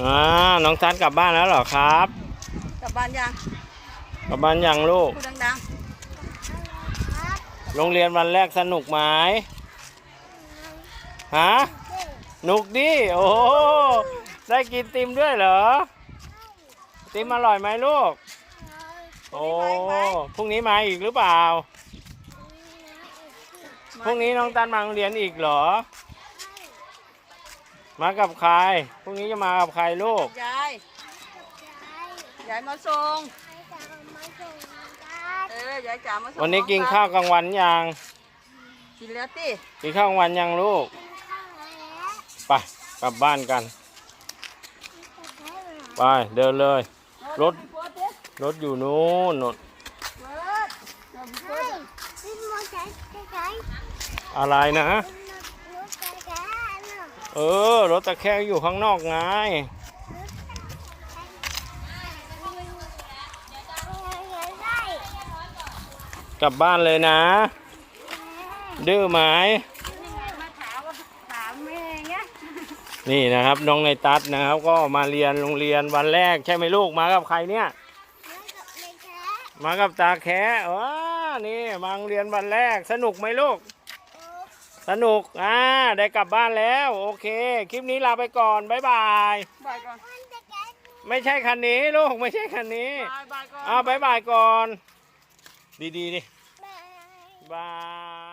อ่าน้องซัดกลับบ้านแล้วเหรอครับ กลับบ้านยังกลับบ้านยังลูก พูดดังโรงเรียนวันแรกสนุกไหมฮะหนุกดิ โอ้โหได้กินติมด้วยเหรอ ติมอร่อยไหมลูก โอ้พรุ่งนี้มาอีกหรือเปล่า ๆพรุ่งนี้น้องตันมาโรงเรียนอีกเหรอ มากับใครพรุ่งนี้จะมากับใครลูก ยาย ยายมาส่ง เออยายจ๋ามาส่งวันนี้กินข้าวกลางวันยัง กินแล้วติกินข้าวกลางวันยังลูก ไปกลับบ้านกัน ไปเดินเลย รถเปิดดิรถอยู่นู้นนู่นเปิดเดี๋ยวเปิดอะไรนะ เออ รถตะแคงอยู่ข้างนอกไง กลับบ้านเลยนะ ดื้อไหมมาถามว่าถามแม่เงี้ยนี่นะครับน้องในตัดนะครับ ก็มาเรียนโรงเรียนวันแรกใช่ไหมลูกมากับใครเนี่ย มากับตาแคะว้านี่มาโรงเรียนวันแรกสนุกไหมลูก สนุก อ่า ได้กลับบ้านแล้ว โอเค คลิปนี้ลาไปก่อน บ๊ายบาย บายก่อนไม่ใช่คันนี้ลูก ไม่ใช่คันนี้ บายบายก่อนอ้าวบ๊ายบายก่อน ดีๆดิบาย